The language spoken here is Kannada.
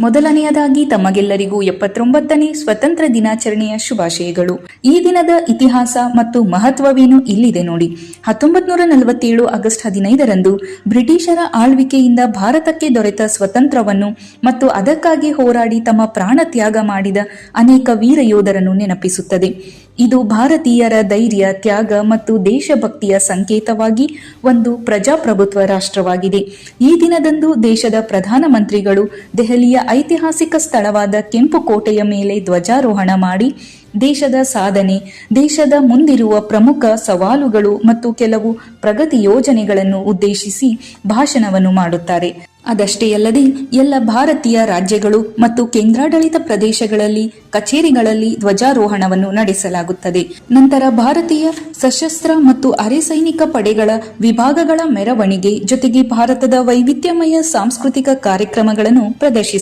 ಮೊದಲನೆಯದಾಗಿ ತಮಗೆಲ್ಲರಿಗೂ ಎಪ್ಪತ್ತೊಂಬತ್ತನೇ ಸ್ವತಂತ್ರ ದಿನಾಚರಣೆಯ ಶುಭಾಶಯಗಳು. ಈ ದಿನದ ಇತಿಹಾಸ ಮತ್ತು ಮಹತ್ವವೇನು ಇಲ್ಲಿದೆ ನೋಡಿ. ಹತ್ತೊಂಬತ್ ನೂರ ನಲವತ್ತೇಳು ಆಗಸ್ಟ್ ಹದಿನೈದರಂದು ಬ್ರಿಟಿಷರ ಆಳ್ವಿಕೆಯಿಂದ ಭಾರತಕ್ಕೆ ದೊರೆತ ಸ್ವತಂತ್ರವನ್ನು ಮತ್ತು ಅದಕ್ಕಾಗಿ ಹೋರಾಡಿ ತಮ್ಮ ಪ್ರಾಣ ತ್ಯಾಗ ಮಾಡಿದ ಅನೇಕ ವೀರ ಯೋಧರನ್ನು ನೆನಪಿಸುತ್ತದೆ. ಇದು ಭಾರತೀಯರ ಧೈರ್ಯ, ತ್ಯಾಗ ಮತ್ತು ದೇಶಭಕ್ತಿಯ ಸಂಕೇತವಾಗಿ ಒಂದು ಪ್ರಜಾಪ್ರಭುತ್ವ ರಾಷ್ಟ್ರವಾಗಿದೆ. ಈ ದಿನದಂದು ದೇಶದ ಪ್ರಧಾನಮಂತ್ರಿಗಳು ದೆಹಲಿಯ ಐತಿಹಾಸಿಕ ಸ್ಥಳವಾದ ಕೆಂಪು ಕೋಟೆಯ ಮೇಲೆ ಧ್ವಜಾರೋಹಣ ಮಾಡಿ, ದೇಶದ ಸಾಧನೆ, ದೇಶದ ಮುಂದಿರುವ ಪ್ರಮುಖ ಸವಾಲುಗಳು ಮತ್ತು ಕೆಲವು ಪ್ರಗತಿ ಯೋಜನೆಗಳನ್ನು ಉದ್ದೇಶಿಸಿ ಭಾಷಣವನ್ನು ಮಾಡುತ್ತಾರೆ. ಅದಷ್ಟೇ ಅಲ್ಲದೆ ಎಲ್ಲ ಭಾರತೀಯ ರಾಜ್ಯಗಳು ಮತ್ತು ಕೇಂದ್ರಾಡಳಿತ ಪ್ರದೇಶಗಳಲ್ಲಿ, ಕಚೇರಿಗಳಲ್ಲಿ ಧ್ವಜಾರೋಹಣವನ್ನು ನಡೆಸಲಾಗುತ್ತದೆ. ನಂತರ ಭಾರತೀಯ ಸಶಸ್ತ್ರ ಮತ್ತು ಅರೆಸೈನಿಕ ಪಡೆಗಳ ವಿಭಾಗಗಳ ಮೆರವಣಿಗೆ ಜೊತೆಗೆ ಭಾರತದ ವೈವಿಧ್ಯಮಯ ಸಾಂಸ್ಕೃತಿಕ ಕಾರ್ಯಕ್ರಮಗಳನ್ನು ಪ್ರದರ್ಶಿಸ